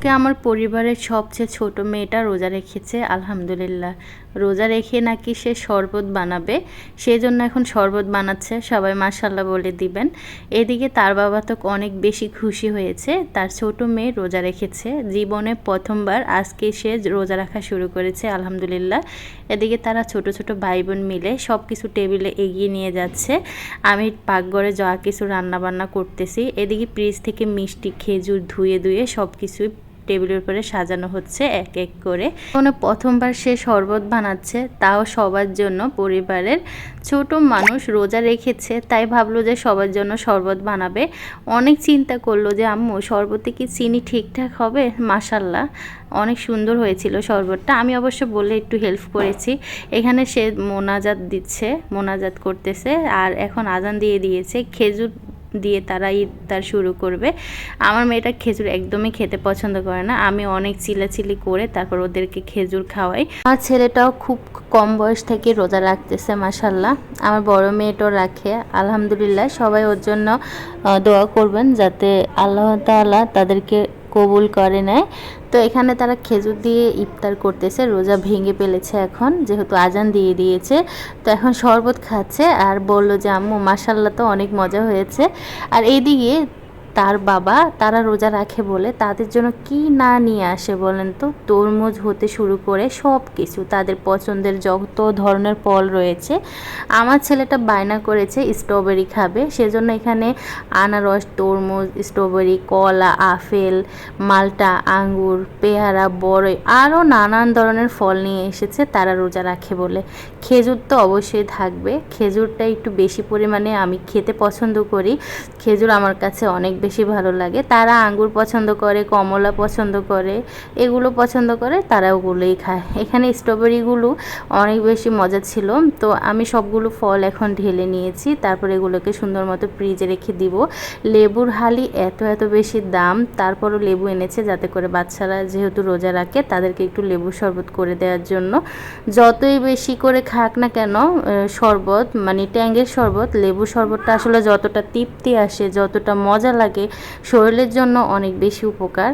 আজকে আমার পরিবারের সবচেয়ে ছোট মেয়েটা রোজা রেখেছে, আলহামদুলিল্লাহ। রোজা রেখে নাকি সে শরবত বানাবে সেই জন্য এখন শরবত বানাচ্ছে, সবাই মাসাল্লাহ বলে দিবেন। এদিকে তার বাবা তো অনেক বেশি খুশি হয়েছে, তার ছোট মেয়ে রোজা রেখেছে। জীবনে প্রথমবার আজকে সে রোজা রাখা শুরু করেছে, আলহামদুলিল্লাহ। এদিকে তারা ছোট ছোট ভাই বোন মিলে সব কিছু টেবিলে এগিয়ে নিয়ে যাচ্ছে। আমি পাকঘরে যা কিছু রান্না বান্না করতেছি, এদিকে ফ্রিজ থেকে মিষ্টি, খেজুর ধুয়ে ধুয়ে সব কিছু টেবিলের উপরে সাজানো হচ্ছে এক এক করে। কোনো প্রথমবার সে শরবত বানাচ্ছে, তাও সবার জন্য পরিবারের ছোট মানুষ রোজা রেখেছে, তাই ভাবলো যে সবার জন্য শরবত বানাবে। অনেক চিন্তা করল যে, আম্মু, শরবতে কি চিনি ঠিকঠাক হবে? মাসাল্লাহ অনেক সুন্দর হয়েছিল শরবতটা। আমি অবশ্য বলে একটু হেল্প করেছি। এখানে সে মোনাজাত দিচ্ছে, মোনাজাত করতেছে, আর এখন আজান দিয়ে দিয়েছে। খেজুর দিয়ে তারা ইফতার শুরু করবে। আমার মেয়েটা খেজুর একদমই খেতে পছন্দ করে না। আমি অনেক চিলাচিলি করে তারপর ওদেরকে খেজুর খাওয়াই। আমার ছেলেটাও খুব কম বয়স থেকে রোজা রাখতেছে মাসাল্লাহ আমার বড় মেয়েটাও রাখে, আলহামদুলিল্লাহ। সবাই ওর জন্য দোয়া করবেন যাতে আল্লাহ তাআলা তাদেরকে কবুল করে নেয়। তো এখানে তারা খেজুর দিয়ে ইফতার করতেছে, রোজা ভেঙে পেলেছে এখন, যেহেতু আজান দিয়ে দিয়েছে। তো এখন শরবত খাচ্ছে আর বলল যে, আম্মু মাসাল্লা তো অনেক মজা হয়েছে। আর এইদিকে তার বাবা তারা রোজা রাখে বলে তাদের জন্য কি না নিয়ে আসে বলেন তো? তরমুজ হতে শুরু করে সব কিছু, তাদের পছন্দের যত ধরনের ফল রয়েছে। আমার ছেলেটা বায়না করেছে স্ট্রবেরি খাবে, সেজন্য এখানে আনারস, তরমুজ স্ট্রবেরি কলা, আপেল, মালটা, আঙ্গুর, পেয়ারা, বড়ই, আরও নানান ধরনের ফল নিয়ে এসেছে তারা রোজা রাখে বলে। খেজুর তো অবশ্যই থাকবে, খেজুরটা একটু বেশি পরিমাণে আমি খেতে পছন্দ করি। খেজুর আমার কাছে অনেক বেশি ভালো লাগে। তারা আঙ্গুর পছন্দ করে, কমলা পছন্দ করে, এগুলো পছন্দ করে, তারা ওগুলোই খায়। এখানে স্ট্রবেরিগুলো অনেক বেশি মজা ছিল। তো আমি সবগুলো ফল এখন ঢেলে নিয়েছি। তারপর এগুলোকে সুন্দর মতো ফ্রিজে রেখে দিব। লেবুর হালি এত এত বেশি দাম। তারপরও লেবু এনেছে যাতে করে বাচ্চারা যেহেতু রোজা রাখে, তাদেরকে একটু লেবু শরবত করে দেওয়ার জন্য। যতই বেশি করে খাক না কেন শরবত মানে ট্যাঙ্গের শরবত, লেবু শরবতটা আসলে যতটা তৃপ্তি আসে, যতটা মজা লাগে শরীরের জন্য অনেক বেশি উপকার।